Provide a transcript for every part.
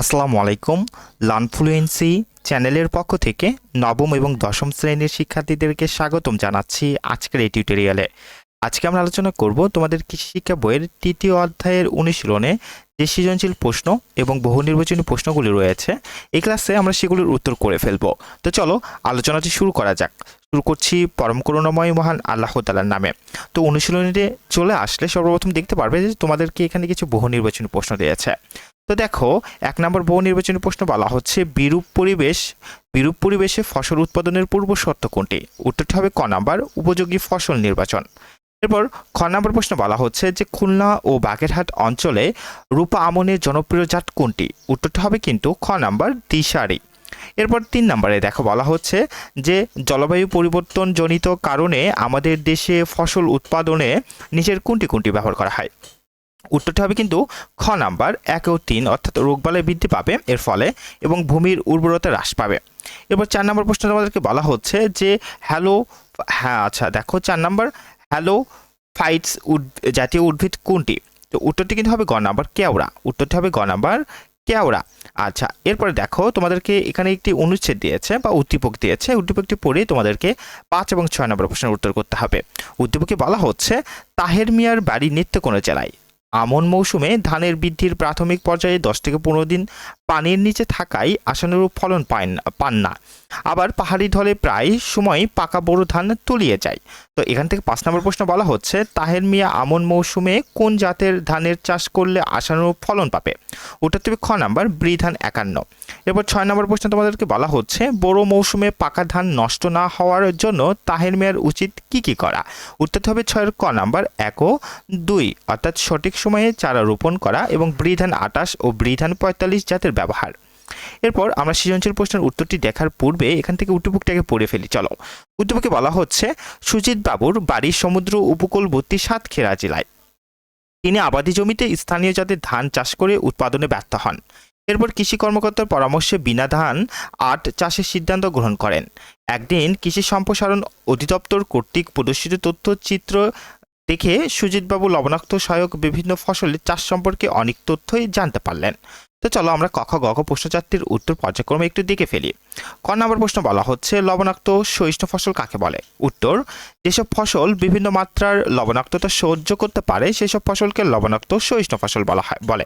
আসসালামু আলাইকুম লানফ্লুয়েন্সি চ্যানেলের পক্ষ থেকে নবম এবং দশম শ্রেণির শিক্ষার্থীদেরকে স্বাগতম জানাচ্ছি আজকের এই টিউটোরিয়ালে। আজকে আমরা আলোচনা করব তোমাদের কৃষি শিক্ষা বইয়ের তৃতীয় অধ্যায়ের অনুশীলনে যে সৃজনশীল প্রশ্ন এবং বহু নির্বাচনী প্রশ্নগুলি রয়েছে, এই ক্লাসে আমরা সেগুলির উত্তর করে ফেলব। তো চলো, আলোচনাটি শুরু করা যাক। শুরু করছি পরম করুণাময় মহান আল্লাহ তালার নামে। তো অনুশীলনীতে চলে আসলে সর্বপ্রথম দেখতে পারবে যে তোমাদেরকে এখানে কিছু বহু নির্বাচনী প্রশ্ন দিয়েছে। তো দেখো, এক নম্বর বহু নির্বাচনী প্রশ্ন বলা হচ্ছে, বিরূপ পরিবেশ, বিরূপ পরিবেশে ফসল উৎপাদনের পূর্ব শর্ত কোনটি? উত্তরটি হবে ক নাম্বার, উপযোগী ফসল নির্বাচন। এরপর খ নম্বর প্রশ্ন বলা হচ্ছে যে, খুলনা ও বাগেরহাট অঞ্চলে রূপা আমনের জনপ্রিয় জাত কোনটি? উত্তরটি হবে কিন্তু খ নাম্বার, দিশারি। এরপর তিন নম্বরে দেখো বলা হচ্ছে যে, জলবায়ু পরিবর্তন জনিত কারণে আমাদের দেশে ফসল উৎপাদনে নিচের কোনটি কোনটি ব্যবহার করা হয়? উত্তরটি হবে কিন্তু খ নাম্বার, এক ও তিন, অর্থাৎ রোগবালাই বৃদ্ধি পাবে এর ফলে এবং ভূমির উর্বরতা হ্রাস পাবে। এবার চার নম্বর প্রশ্ন তোমাদেরকে বলা হচ্ছে যে হ্যালো হ্যাঁ আচ্ছা দেখো চার নম্বর, হ্যালো ফাইটস জাতীয় উদ্ভিদ কোনটি? তো উত্তরটি কিন্তু হবে গ নাম্বার, কেওড়া। উত্তরটি হবে গ নাম্বার, কেওড়া। আচ্ছা এরপরে দেখো তোমাদেরকে এখানে একটি অনুচ্ছেদ দিয়েছে বা উদ্দীপক দিয়েছে। উদ্দীপকটি পড়ে তোমাদেরকে পাঁচ এবং ছয় নম্বর প্রশ্নের উত্তর করতে হবে। উদ্দীপকে বলা হচ্ছে, তাহের মিয়ার বাড়ি নেত্রকোনা জেলায়। আমন মৌসুমে ধানের বৃদ্ধির প্রাথমিক পর্যায়ে দশ থেকে পনেরো দিন পানির নিচে থাকায় আশানুরূপ ফলন পায় পান না। আবার পাহাড়ি ঢলে প্রায় সময় পাকা বড় ধান তলিয়ে যায়। তো এখান থেকে পাঁচ নম্বর প্রশ্ন বলা হচ্ছে, তাহের মিয়া আমন মৌসুমে কোন জাতের ধানের চাষ করলে আশানুরূপ ফলন পাবে? ওটা তুমি খ নাম্বার ব্রি ধান একান্ন। এরপর ছয় নম্বর প্রশ্ন তোমাদেরকে বলা হচ্ছে বড় মৌসুমে পাকা ধান নষ্ট না হওয়ার জন্য তাহের মিয়ার উচিত কি কি করা? উত্তরটি হবে ছয়ের ক নাম্বার, এক ও দুই। অর্থাৎ সঠিক সময়ে চারা রোপণ করা এবং ব্রিধান আটাশ ও ব্রিধান পঁয়তাল্লিশ জাতের ব্যবহার। এরপর আমরা সৃজনশীল প্রশ্নের উত্তরটি দেখার পূর্বে এখান থেকে উদ্দীপকটাকে পড়ে ফেলি। চলো। উদ্দীপকে বলা হচ্ছে সুজিত বাবুর বাড়ির সমুদ্র উপকূলবর্তী সাতক্ষীরা জেলায়। তিনি আবাদি জমিতে স্থানীয় জাতের ধান চাষ করে উৎপাদনে ব্যর্থ হন। এরপর কৃষি কর্মকর্তার পরামর্শে বিনা ধান আট চাষের সিদ্ধান্ত গ্রহণ করেন। একদিন কৃষি সম্প্রসারণ অধিদপ্তর কর্তৃক প্রদর্শিত তথ্যচিত্র দেখে সুজিতবাবু লবণাক্ত সহায়ক বিভিন্ন ফসলের চাষ সম্পর্কে অনেক তথ্যই জানতে পারলেন। তো চলো আমরা কখ গখ প্রশ্নচাত্রীর উত্তর পর্যায়ক্রমে একটু দেখে ফেলি। ক নম্বর প্রশ্ন বলা হচ্ছে, লবণাক্ত সহিষ্ণু ফসল কাকে বলে? উত্তর, যেসব ফসল বিভিন্ন মাত্রার লবণাক্ততা সহ্য করতে পারে, সেসব ফসলকে লবণাক্ত সহিষ্ণু ফসল বলা হয়, বলে।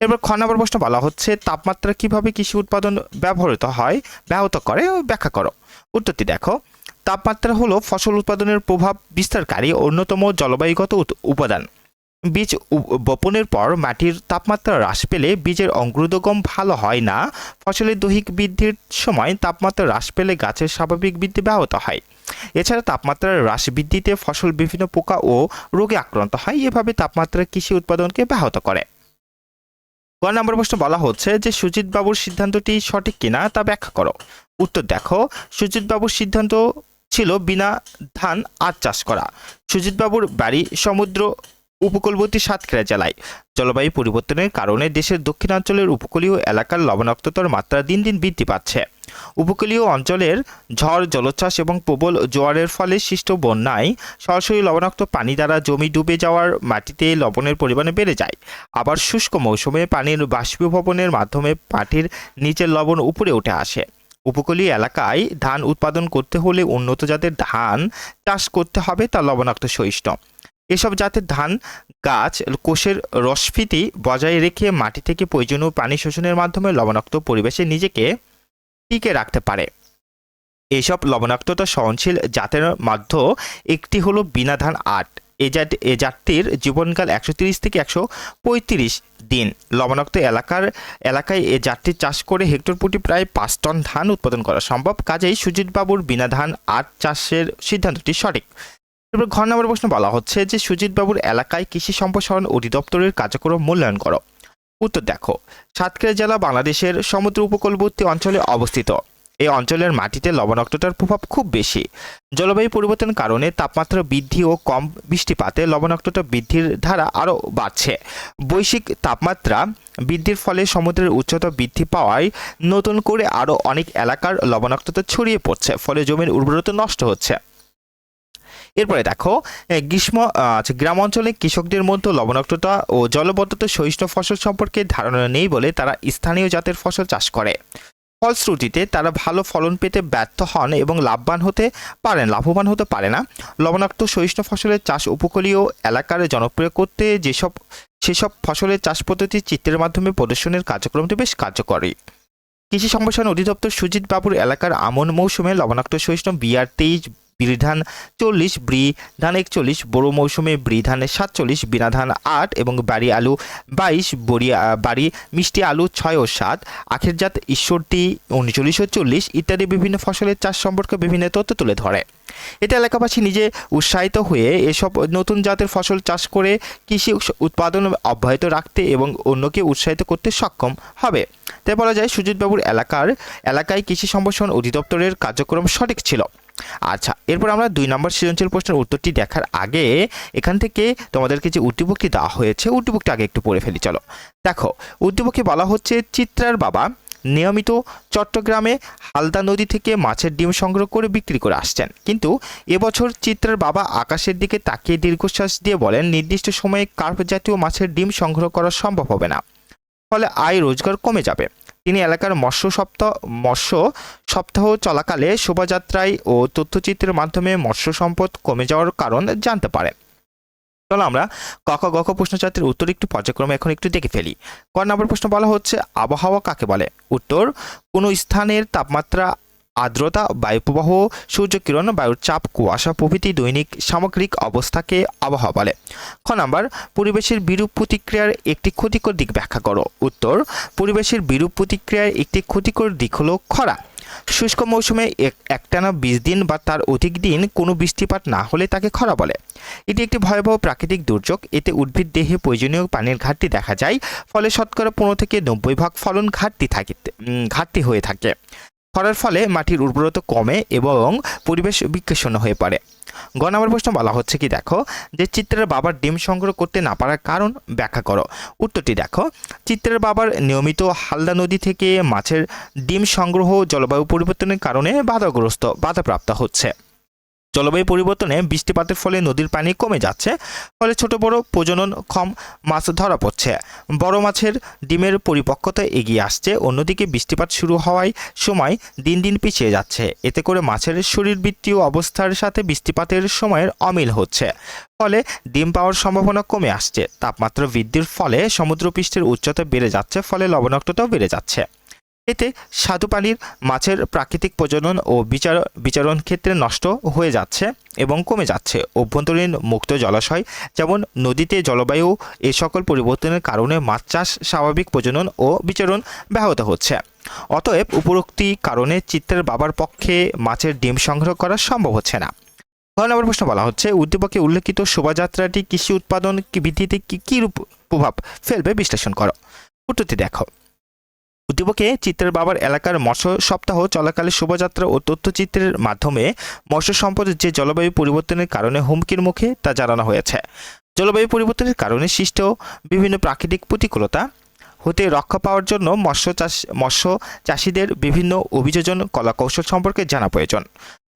এরপর খ নম্বর প্রশ্ন বলা হচ্ছে, তাপমাত্রা কীভাবে কৃষি উৎপাদন ব্যবহৃত হয়? ব্যাহত করে ব্যাখ্যা করো। উত্তরটি দেখো, তাপমাত্রা হলো ফসল উৎপাদনের প্রভাব বিস্তারকারী অন্যতম জলবায়ুগত উপাদান। বীজ বপনের পর মাটির তাপমাত্রা হ্রাস পেলে বীজের অঙ্কুরোদ্গম ভালো হয় না। ফসলের দৈহিক বৃদ্ধির সময় তাপমাত্রা হ্রাস পেলে গাছের স্বাভাবিক বৃদ্ধি ব্যাহত হয়। এছাড়া তাপমাত্রার হ্রাস বৃদ্ধিতে ফসল বিভিন্ন পোকা ও রোগে আক্রান্ত হয়। এভাবে তাপমাত্রা কৃষি উৎপাদনকে ব্যাহত করে। গ নম্বর প্রশ্ন বলা হচ্ছে যে সুজিত বাবুর সিদ্ধান্তটি সঠিক কিনা তা ব্যাখ্যা করো। উত্তর দেখো সুজিত বাবুর সিদ্ধান্ত ছিল বিনা ধান আজ চাষ করা। সুজিত বাবুর বাড়ি সমুদ্র উপকূলবর্তী সাতক্ষীরা জেলায়। জলবায়ু পরিবর্তনের কারণে দেশের দক্ষিণাঞ্চলের উপকূলীয় এলাকার লবণাক্ততার মাত্রা দিন দিন বৃদ্ধি পাচ্ছে। উপকূলীয় অঞ্চলের ঝড়, জলোচ্ছ্বাস এবং প্রবল জোয়ারের ফলে সৃষ্ট বন্যায় সরাসরি লবণাক্ত পানি দ্বারা জমি ডুবে যাওয়ার মাটিতে লবণের পরিমাণ বেড়ে যায়। আবার শুষ্ক মৌসুমে পানির বাষ্পীভবনের মাধ্যমে মাটির নিচের লবণ উপরে উঠে আসে। উপকূলীয় এলাকায় ধান উৎপাদন করতে হলে উন্নত জাতের ধান চাষ করতে হবে তা লবণাক্ত সহিষ্ণু। এসব জাতের ধান, গাছ, কোষের রসফিতি বজায় রেখে মাটি থেকে প্রয়োজনীয় পানি শোষণের মাধ্যমে লবণাক্ত পরিবেশে নিজেকে টিকে রাখতে পারে। এসব লবণাক্ততা সহনশীল জাতের মধ্যে একটি হলো বিনা ধান আট। এ জাত, এ জাতটির জীবনকাল একশো তিরিশ থেকে একশো পঁয়ত্রিশ দিন। লবণাক্ত এলাকার, এলাকায় এ জাতটি চাষ করে হেক্টর প্রতি প্রায় পাঁচ টন ধান উৎপাদন করা সম্ভব। কাজেই সুজিত বাবুর বিনা ধান আট চাষের সিদ্ধান্তটি সঠিক। এবার ঘর নম্বর প্রশ্ন বলা হচ্ছে যে সুজিত বাবুর এলাকায় কৃষি সম্প্রসারণ অধিদপ্তরের কার্যক্রম মূল্যায়ন করো। উত্তর দেখো, সাতক্ষীরা জেলা বাংলাদেশের সমুদ্র উপকূলবর্তী অঞ্চলে অবস্থিত। এই অঞ্চলের মাটিতে লবণাক্ততার প্রভাব খুব বেশি। জলবায়ু পরিবর্তনের কারণে তাপমাত্রা বৃদ্ধি ও কম বৃষ্টিপাতে লবণাক্ততা বৃদ্ধির ধারা আরও বাড়ছে। বৈশ্বিক তাপমাত্রা বৃদ্ধির ফলে সমুদ্রের উচ্চতা বৃদ্ধি পাওয়ায় নতুন করে আরও অনেক এলাকার লবণাক্ততা ছড়িয়ে পড়ছে, ফলে জমির উর্বরতা নষ্ট হচ্ছে। এরপরে দেখো গ্রীষ্ম আচ্ছা গ্রাম অঞ্চলে কৃষকদের মধ্যে লবণাক্ততা ও জলবদ্ধতা সহিষ্ণু ফসল সম্পর্কে ধারণা নেই বলে তারা স্থানীয় জাতের ফসল চাষ করে। ফলশ্রুতিতে তারা ভালো ফলন পেতে ব্যর্থ হন এবং লাভবান হতে পারেন, লাভবান হতে পারে না। লবণাক্ত সহিষ্ণু ফসলের চাষ উপকূলীয় এলাকার জনপ্রিয় করতে যেসব, সেসব ফসলের চাষ পদ্ধতি চিত্রের মাধ্যমে প্রদর্শনের কার্যক্রমটি বেশ কার্যকরী। কৃষি সম্প্রসারণ অধিদপ্তর সুজিত বাবুর এলাকার আমন মৌসুমে লবণাক্ত সহিষ্ণু বিআর তেইশ বিধান চল্লিশ, ব্রি ধান একচল্লিশ বড়ো মৌসুমে ব্রি ধান সাতচল্লিশ বিনা ধান আট এবং বাড়ি আলু বাইশ, বড়ি বাড়ি মিষ্টি আলু ছয় ও সাত আখের জাত ঈশ্বরটি উনচল্লিশ ও চল্লিশ ইত্যাদি বিভিন্ন ফসলের চাষ সম্পর্কে বিভিন্ন তথ্য তুলে ধরে। এতে এলাকাবাসী নিজে উৎসাহিত হয়ে এসব নতুন জাতের ফসল চাষ করে কৃষি উৎপাদন অব্যাহত রাখতে এবং অন্যকে উৎসাহিত করতে সক্ষম হবে। তাই বলা যায়, সুজিতবাবুর এলাকার এলাকায় কৃষি সম্প্রসারণ অধিদপ্তরের কার্যক্রম সঠিক ছিল। আচ্ছা এরপর আমরা দুই নম্বর সৃজনশীল প্রশ্নের উত্তরটি দেখার আগে এখান থেকে তোমাদেরকে যে উদ্দীপকটি দেওয়া হয়েছে, উদ্দীপকটি আগে একটু পড়ে ফেলি, চলো। দেখো, উদ্দীপকে বলা হচ্ছে চিত্রার বাবা নিয়মিত চট্টগ্রামে হালদা নদী থেকে মাছের ডিম সংগ্রহ করে বিক্রি করে আসছেন। কিন্তু এবছর চিত্রার বাবা আকাশের দিকে তাকিয়ে দীর্ঘশ্বাস দিয়ে বলেন, নির্দিষ্ট সময়ে কার্প জাতীয় মাছের ডিম সংগ্রহ করা সম্ভব হবে না। ফলে আয় রোজগার কমে যাবে। তিনি এলাকার মৎস্য সপ্তাহ মৎস্য সপ্তাহ চলাকালে শোভাযাত্রায় ও তথ্যচিত্রের মাধ্যমে মৎস্য সম্পদ কমে যাওয়ার কারণ জানতে পারেন। চলো আমরা কক গক প্রশ্নচাত্রের উত্তর একটু পর্যায়ক্রমে এখন একটু দেখে ফেলি। ক নম্বর প্রশ্ন বলা হচ্ছে, আবহাওয়া কাকে বলে? উত্তর, কোনো স্থানের তাপমাত্রা আর্দ্রতা, বায়ুপ্রবাহ, সূর্যকিরণ, বায়ুর চাপ, কুয়াশা প্রভৃতি দৈনিক সামগ্রিক অবস্থাকে আবহাওয়া বলে। খ নাম্বার, পরিবেশের বিরূপ প্রতিক্রিয়ার একটি ক্ষতিকর দিক ব্যাখ্যা করো। উত্তর, পরিবেশের বিরূপ প্রতিক্রিয়ার একটি ক্ষতিকর দিক হলো খরা। শুষ্ক মৌসুমে এক- একটানা বিশ দিন বা তার অধিক দিন কোনো বৃষ্টিপাত না হলে তাকে খরা বলে। এটি একটি ভয়াবহ প্রাকৃতিক দুর্যোগ। এতে উদ্ভিদ, দেহে প্রয়োজনীয় পানির ঘাটতি দেখা যায়। ফলে শতকরা পনেরো থেকে নব্বই ভাগ ফলন ঘাটতি থাকে ঘাটতি হয়ে থাকে। খরার ফলে মাটির উর্বরতা কমে এবং পরিবেশ বিকৃষণ হয়ে পড়ে। গ নম্বর প্রশ্ন বলা হচ্ছে কি, দেখো, যে চিত্রের বাবার ডিম সংগ্রহ করতে না পারার কারণ ব্যাখ্যা করো। উত্তরটি দেখো, চিত্রের বাবার নিয়মিত হালদা নদী থেকে মাছের ডিম সংগ্রহ জলবায়ু পরিবর্তনের কারণে বাধাগ্রস্ত, বাধাপ্রাপ্ত হচ্ছে। জলবায়ু পরিবর্তনে বৃষ্টিপাতের ফলে নদীর পানি কমে যাচ্ছে, ফলে ছোট বড় প্রজনন ক্ষম মাছ ধরা পড়ছে। বড় মাছের ডিমের পরিপক্কতা এগিয়ে আসছে, অন্যদিকে বৃষ্টিপাত শুরু হওয়ায় সময় দিন দিন পিছিয়ে যাচ্ছে। এতে করে মাছের শরীরবৃত্তীয় অবস্থার সাথে বৃষ্টিপাতের সময়ের অমিল হচ্ছে, ফলে ডিম পাওয়ার সম্ভাবনা কমে আসছে। তাপমাত্রা বৃদ্ধির ফলে সমুদ্রপৃষ্ঠের উচ্চতা বেড়ে যাচ্ছে, ফলে লবণাক্ততাও বেড়ে যাচ্ছে। এতে স্বাদু পানির মাছের প্রাকৃতিক প্রজনন ও বিচার, বিচারণ ক্ষেত্রে নষ্ট হয়ে যাচ্ছে এবং কমে যাচ্ছে। অভ্যন্তরীণ মুক্ত জলাশয় যেমন নদীতে জলবায়ু এ সকল পরিবর্তনের কারণে মাছ চাষ স্বাভাবিক প্রজনন ও বিচরণ ব্যাহত হচ্ছে। অতএব উপরোক্তি কারণে চিত্রের বাবার পক্ষে মাছের ডিম সংগ্রহ করা সম্ভব হচ্ছে না। ছয় নম্বর প্রশ্ন বলা হচ্ছে, উদ্দীপকে উল্লেখিত শোভাযাত্রাটি কৃষি উৎপাদন বৃদ্ধিতে কি, কী প্রভাব ফেলবে? বিশ্লেষণ করো। উত্তরটি দেখো। উদ্দীপকে চিত্রের বাবার এলাকার মৎস্য সপ্তাহ চলাকালে শোভাযাত্রা ও তথ্যচিত্রের মাধ্যমে মৎস্য সম্পদের যে জলবায়ু পরিবর্তনের কারণে হুমকির মুখে তা জানানো হয়েছে। জলবায়ু পরিবর্তনের কারণে সৃষ্ট বিভিন্ন প্রাকৃতিক প্রতিকূলতা হতে রক্ষা পাওয়ার জন্য মৎস্য চাষ মৎস্য চাষিদের বিভিন্ন অভিযোজন, কলাকৌশল সম্পর্কে জানা প্রয়োজন।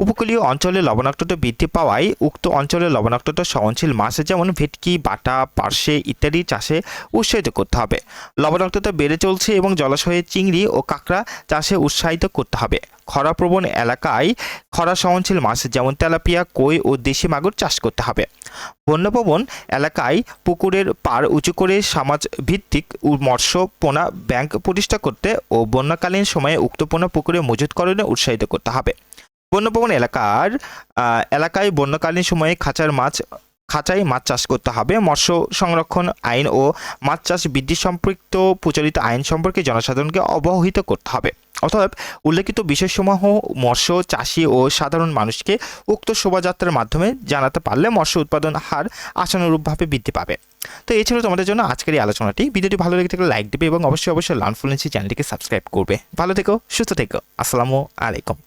উপকূলীয় অঞ্চলে লবণাক্ততা বৃদ্ধি পাওয়ায় উক্ত অঞ্চলে লবণাক্ততা সহনশীল মাছ যেমন ভেটকি, বাটা, পার্শে ইত্যাদি চাষে উৎসাহিত করতে হবে। লবণাক্ততা বেড়ে চলছে এবং জলাশয়ে চিংড়ি ও কাঁকড়া চাষে উৎসাহিত করতে হবে। খরাপ্রবণ এলাকায় খরা সহনশীল মাছ যেমন তেলাপিয়া, কই ও দেশি মাগুর চাষ করতে হবে। বন্যপ্রবণ এলাকায় পুকুরের পার উঁচু করে সমাজ ভিত্তিক মৎস্য পোনা ব্যাংক প্রতিষ্ঠা করতে ও বন্যাকালীন সময়ে উক্ত পোনা পুকুরে মজুতকরণে উৎসাহিত করতে হবে। বন্যপ্রবণ এলাকার এলাকায় বন্যকালীন সময়ে খাঁচার মাছ, খাঁচায় মাছ চাষ করতে হবে। মৎস্য সংরক্ষণ আইন ও মাছ চাষ বৃদ্ধি সম্পৃক্ত প্রচলিত আইন সম্পর্কে জনসাধারণকে অবহিত করতে হবে। অতএব উল্লেখিত বিষয়সমূহ মৎস্য, চাষি ও সাধারণ মানুষকে উক্ত শোভাযাত্রার মাধ্যমে জানাতে পারলে মৎস্য উৎপাদন হার আশানুরূপভাবে বৃদ্ধি পাবে। তো ছিল তোমাদের জন্য আজকের এই আলোচনাটি। ভিডিওটি ভালো লেগে থাকলে লাইক দেবে এবং অবশ্যই অবশ্যই লার্ন ফ্লুয়েন্সি চ্যানেলটিকে সাবস্ক্রাইব করবে। ভালো থেকো, সুস্থ থেকো। আসসালামু আলাইকুম।